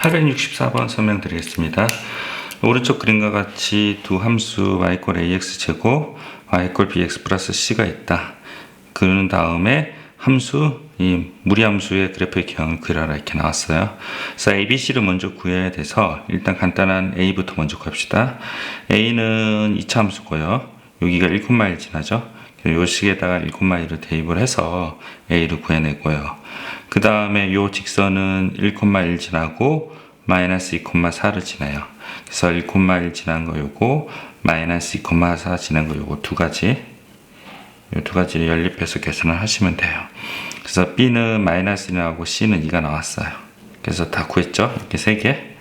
864번 설명드리겠습니다. 오른쪽 그림과 같이 두 함수 y 꼴 ax 제곱, y 꼴 bx 플러스 c가 있다. 그런 다음에 함수, 이 무리함수의 그래프의 기형을 그려라 이렇게 나왔어요. 그래서 a, b, c를 먼저 구해야 돼서 일단 간단한 a부터 먼저 구합시다. a는 2차 함수고요. 여기가 1,1 지나죠. 요 식에다가 1,1을 대입을 해서 a를 구해내고요. 그 다음에 요 직선은 1,1 지나고 마이너스 2,4를 지나요. 그래서 1,1 지난 거 요거 마이너스 2,4 지난 거 요거 두 가지 이두 가지를 연립해서 계산을 하시면 돼요. 그래서 B는 마이너스 1하고 C는 2가 나왔어요. 그래서 다 구했죠? 이렇게 세 개.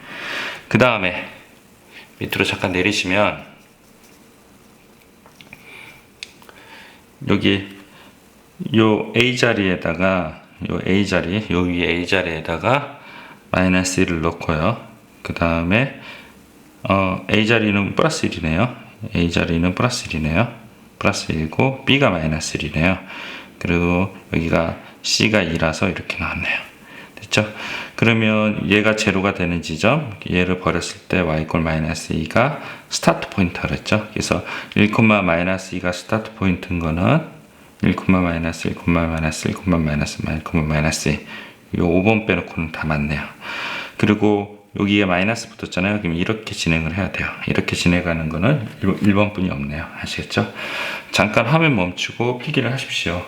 그 다음에 밑으로 잠깐 내리시면 여기 요 A 자리에다가 요 A 자리, 요 위에 A 자리에다가 마이너스 1을 넣고요. 그 다음에 어, A 자리는 플러스 1이네요. A 자리는 플러스 1이네요. 플러스 1고 B가 마이너스 1이네요. 그리고 여기가 C가 2라서 이렇게 나왔네요. 됐죠? 그러면 얘가 제로가 되는 지점, 얘를 버렸을 때 y 꼴 마이너스 2가 스타트 포인트 그랬죠? 그래서 1, 마이너스 2가 스타트 포인트인 거는 1, 마이너스 1, 마이너스 1, 마이너스 1, 마이너스 2. 이 5번 빼놓고는 다 맞네요. 그리고 여기에 마이너스 붙었잖아요. 그럼 이렇게 진행을 해야 돼요. 이렇게 진행하는 거는 1번 뿐이 없네요. 아시겠죠? 잠깐 화면 멈추고 필기를 하십시오.